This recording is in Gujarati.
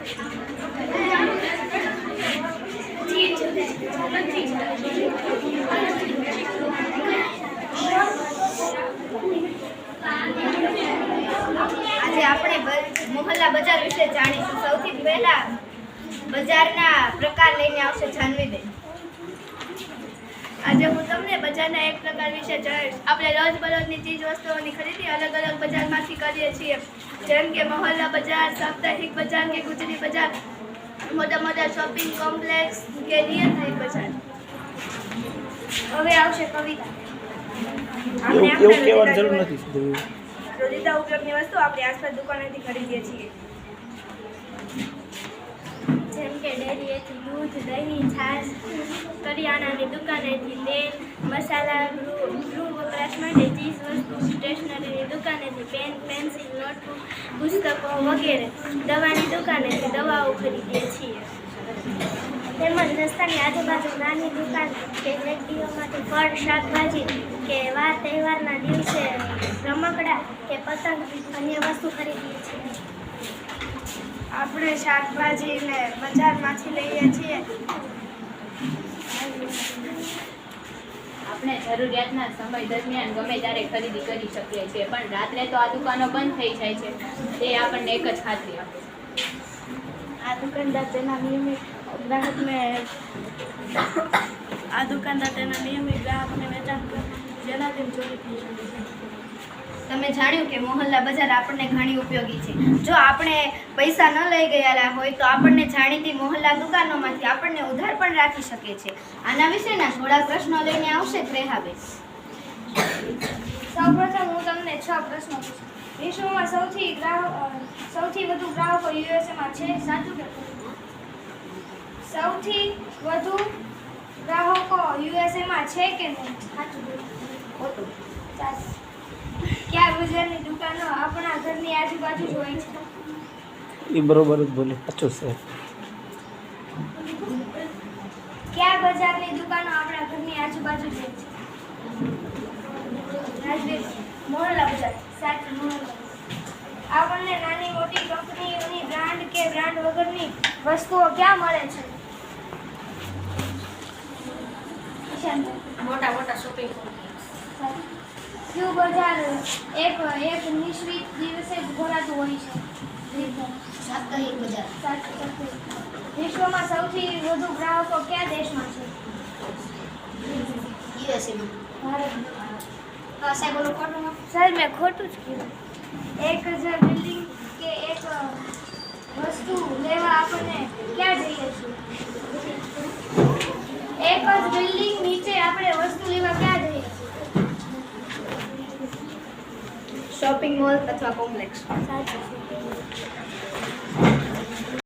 આજે આપણે મોહલ્લા બજાર વિશે જાણીશું. સૌથી પહેલા બજારના પ્રકાર લઈને આવશે જાનવીબેન. આજે હું તમને બજારના એક પ્રકાર વિશે જણાવીશ. આપણે રોજબરોજની ચીજ વસ્તુઓની ખરીદી અલગ અલગ બજારમાંથી કરીએ છીએ. જેમ કે મોહલ્લા બજાર સાપ્તાહિક બજાર કે ગુજરી બજાર મોટા મોટા શોપિંગ કોમ્પ્લેક્સ કે નિયંત્રિત બજાર. હવે આવશે કવિતા. આપણે એવું કહેવાની જરૂર રોજિંદા નથી. રોજિંદા ઉપયોગની વસ્તુ આપણે આસપાસ દુકાનેથી ખરીદીએ છીએ. ડેરીએથી દૂધ, દહીં, છાશ, કરિયાણાની દુકાનેથી તેલ, મસાલા ગૃહ વપરાશ માટે ચીજ વસ્તુ, સ્ટેશનરીની દુકાનેથી પેન, પેન્સિલ, નોટબુક, પુસ્તકો વગેરે દવાની દુકાનેથી દવાઓ ખરીદીએ છીએ. તેમજ રસ્તાની આજુબાજુ નાની દુકાન કે વ્યક્તિઓમાંથી ફળ, શાકભાજી કે વાર તહેવારના દિવસે રમકડા કે પતંગ અન્ય વસ્તુ ખરીદીએ છીએ. આપણે શાકભાજીને બજારમાંથી લઈએ છીએ. આપણે જરૂરિયાતના સમય દરમિયાન ગમે ત્યારે ખરીદી કરી શકીએ છીએ પણ રાત્રે તો આ દુકાનો બંધ થઈ જાય છે. તે આપણને એક જ ખાતરી આપે આ દુકાનદાર તેના નિયમિત ગ્રાહકને આ દુકાનદાર તેના નિયમિત ગ્રાહકને વેચાણ જેનાથી ચોરી થઈ શકે છે. તમે જાણ્યું કે મોહલ્લા બજાર આપણને ઘણી ઉપયોગી છે. જો આપણે પૈસા ન લઈ ગયેલા હોય તો આપણને જાણીતી મોહલ્લા દુકાનોમાંથી આપણને ઉધાર પણ રાખી શકે છે. આના વિશેના થોડા પ્રશ્નો લઈને આવશે ત્રેહાબે સૌપ્રથમ હું તમને છ પ્રશ્નો પૂછું. વિશ્વમાં સૌથી ગ્રાહક સૌથી વધુ ગ્રાહકો યુએસએમાં છે સાચું કે સૌથી વધુ ગ્રાહકો યુએસએમાં છે કે નહીં? સાચું ખોટું? સાચું. કયા બજારની દુકાનો આપણા ઘરની આજુબાજુ જ હોય છે. એ બરોબર જ બોલે. સાચું છે. કયા બજારની દુકાનો આપણા ઘરની આજુબાજુ જ હોય છે? રાજવીર મોહલ્લા બજાર. સાચું મોહલ્લા આપણને નાની મોટી કંપનીઓની બ્રાન્ડ કે બ્રાન્ડ વગરની વસ્તુઓ ક્યાં મળે છે ઈશાનભાઈ મોટા મોટા શોપિંગ ક્યુ બજાર એક એક નિશ્ચિત દિવસે ભરાતું હોય છે. વિશ્વમાં સૌથી વધુ ગ્રાહકો કયા દેશમાં છે? સાહેબ મેં ખોટું જ કીધું. એક જ બિલ્ડિંગ કે એક વસ્તુ લેવા આપણને ક્યાં જઈએ છીએ એક જ બિલ્ડિંગ નીચે આપણે વસ્તુ લેવા ક્યાં જઈએ છીએ શોપિંગ મોલ અથવા કોમ્પ્લેક્સ.